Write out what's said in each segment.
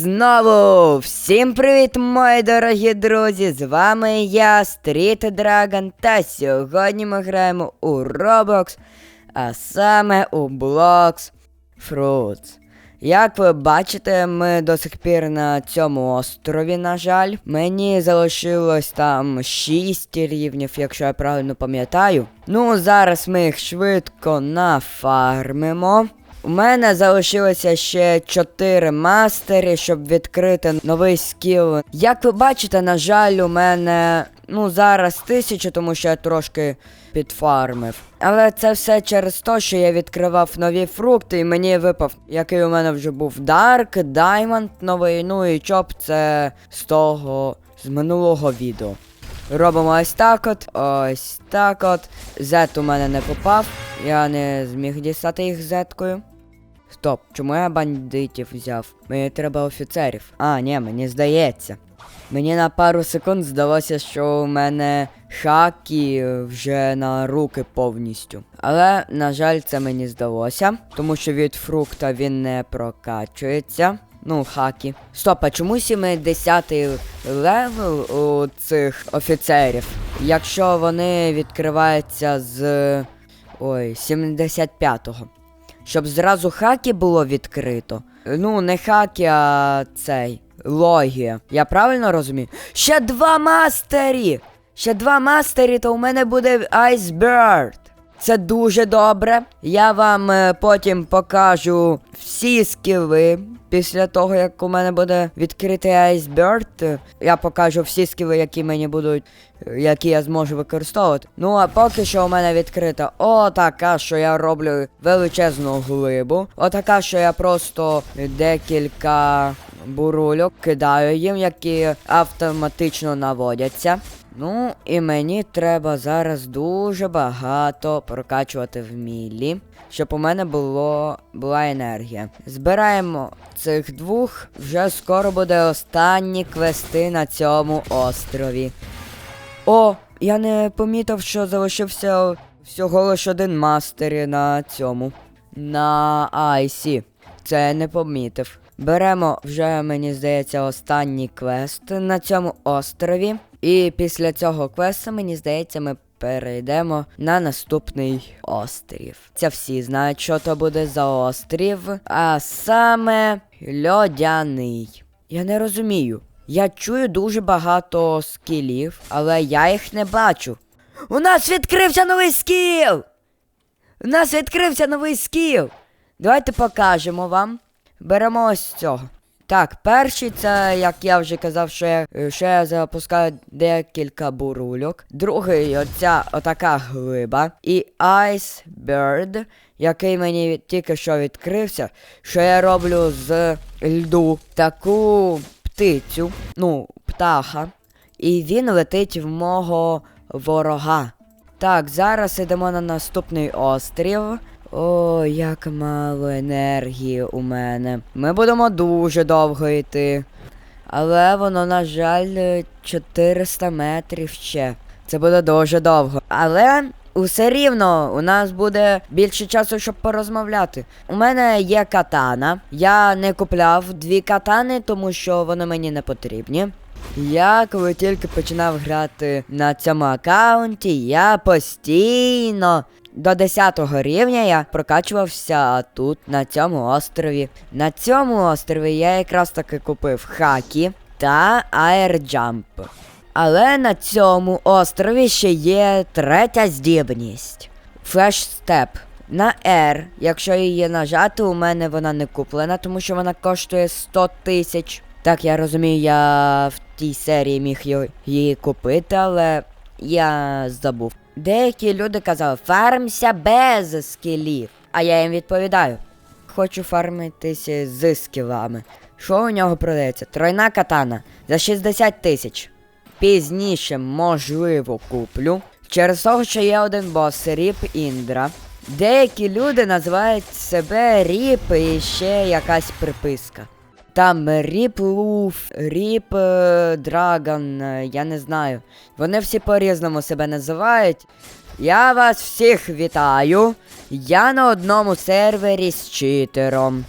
знову! Всім привіт, мої дорогі друзі! З вами я, Street Dragon, та сьогодні ми граємо у Roblox, а саме у Blocks Fruits. Як ви бачите, ми до сих пір на цьому острові, на жаль. Мені залишилось там 6 рівнів, якщо я правильно пам'ятаю. Ну, зараз ми їх швидко нафармимо. У мене залишилося ще 4 мастери, щоб відкрити новий скіл. Як ви бачите, на жаль, у мене ну зараз 1000, тому що я трошки підфармив. Але це все через те, що я відкривав нові фрукти, і мені випав, який у мене вже був Dark, Diamond новий, ну і чоп це з того з минулого відео. Робимо ось так от, ось так от. Зет у мене не попав. Я не зміг дістати їх зеткою. Стоп, чому я бандитів взяв? Мені треба офіцерів. А, ні, мені здається. Мені на пару секунд здалося, що у мене хакі вже на руки повністю. Але, на жаль, це мені здалося, тому що від фрукта він не прокачується. Ну, хакі. Стоп, а чому 70-й левел у цих офіцерів? Якщо вони відкриваються з. Ой, 75-го. Щоб зразу хакі було відкрито. Ну, не хакі, а цей. Логія. Я правильно розумію? Ще два мастері! Ще два мастері, то у мене буде Iceberg. Це дуже добре. Я вам е, потім покажу всі скіли. Після того, як у мене буде відкритий Iceberg, я покажу всі скіли, які мені будуть, е, які я зможу використовувати. Ну а поки що у мене відкрита отака, що я роблю величезну глибу. Отака, що я просто декілька бурульок кидаю їм, які автоматично наводяться. Ну, і мені треба зараз дуже багато прокачувати в мілі, щоб у мене було була енергія. Збираємо цих двох, вже скоро буде останні квести на цьому острові. О, я не помітив, що залишився всього лише один мастер на цьому. На Айсі. Це не помітив. Беремо вже, мені здається, останній квест на цьому острові. І після цього квесту, мені здається, ми перейдемо на наступний острів. Це всі знають, що то буде за острів, а саме льодяний. Я не розумію. Я чую дуже багато скілів, але я їх не бачу. У нас відкрився новий скіл! У нас відкрився новий скіл! Давайте покажемо вам. Беремо ось цього. Так, перший це, як я вже казав, що я, я запускаю декілька бурульок. Другий оця отака глиба. І Ice Bird, який мені тільки що відкрився, що я роблю з льду таку птицю, ну, птаха. І він летить в мого ворога. Так, зараз йдемо на наступний острів. О, як мало енергії у мене. Ми будемо дуже довго йти. Але воно, на жаль, 400 метрів ще. Це буде дуже довго. Але усе рівно у нас буде більше часу, щоб порозмовляти. У мене є катана. Я не купляв дві катани, тому що вони мені не потрібні. Я коли тільки починав грати на цьому аккаунті, я постійно до 10 рівня я прокачувався тут, на цьому острові. На цьому острові я якраз таки купив хакі та аерджамп. Але на цьому острові ще є третя здібність флеш-степ. На R, якщо її нажати, у мене вона не куплена, тому що вона коштує 100 тисяч. Так, я розумію, я в тій серії міг її купити, але я забув. Деякі люди казали, фармся без скілів. А я їм відповідаю. Хочу фармитися з скілами. Що у нього продається? Тройна катана за 60 тисяч. Пізніше, можливо, куплю. Через того, що є один бос Ріп Індра. Деякі люди називають себе Ріп і ще якась приписка. Там Ріп Луф, Ріп Драгон, я не знаю. Вони всі по-різному себе називають. Я вас всіх вітаю. Я на одному сервері з читером.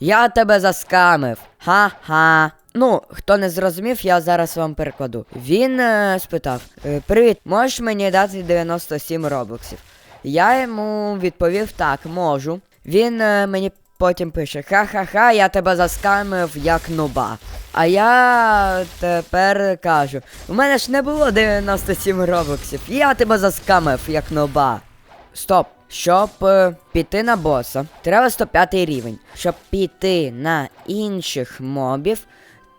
Я тебе заскамив. Ха-ха. Ну, хто не зрозумів, я зараз вам перекладу. Він е, спитав: «Е, Привіт, можеш мені дати 97 робоксів? Я йому відповів так, можу. Він е, мені потім пише: Ха-ха-ха, я тебе заскамив як нуба. А я тепер кажу: у мене ж не було 97 робоксів, я тебе заскамив як нуба. Стоп. Щоб е, піти на боса, треба 105 рівень. Щоб піти на інших мобів,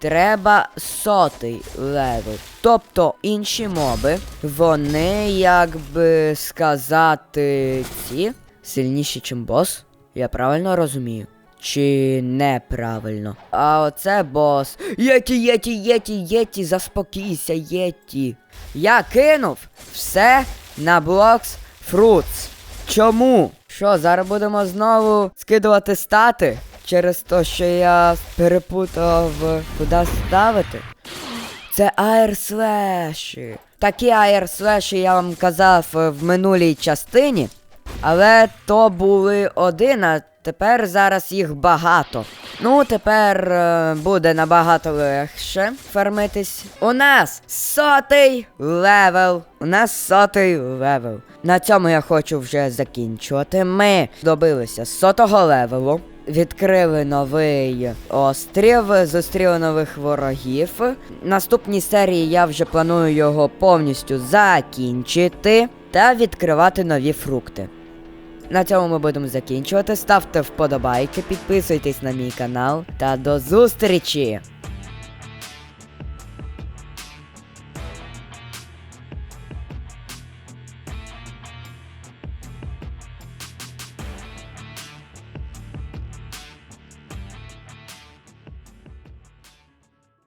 треба сотий левел. Тобто інші моби, вони, як би сказати, ці сильніші, ніж бос. Я правильно розумію? Чи неправильно? А оце бос. Єті, єті, єті, єті, заспокійся, єті. Я кинув все на блокс фрутс. Чому? Що, зараз будемо знову скидувати стати? Через те, що я перепутав куди ставити? Це аерслеші. Такі аерслеші я вам казав в минулій частині. Але то були один, а тепер зараз їх багато. Ну, тепер е, буде набагато легше фармитись. У нас сотий левел. У нас сотий левел. На цьому я хочу вже закінчувати. Ми добилися сотого левелу. Відкрили новий острів, зустріли нових ворогів. Наступній серії я вже планую його повністю закінчити та відкривати нові фрукти. На цьому ми будемо закінчувати. Ставте вподобайки, підписуйтесь на мій канал та до зустрічі!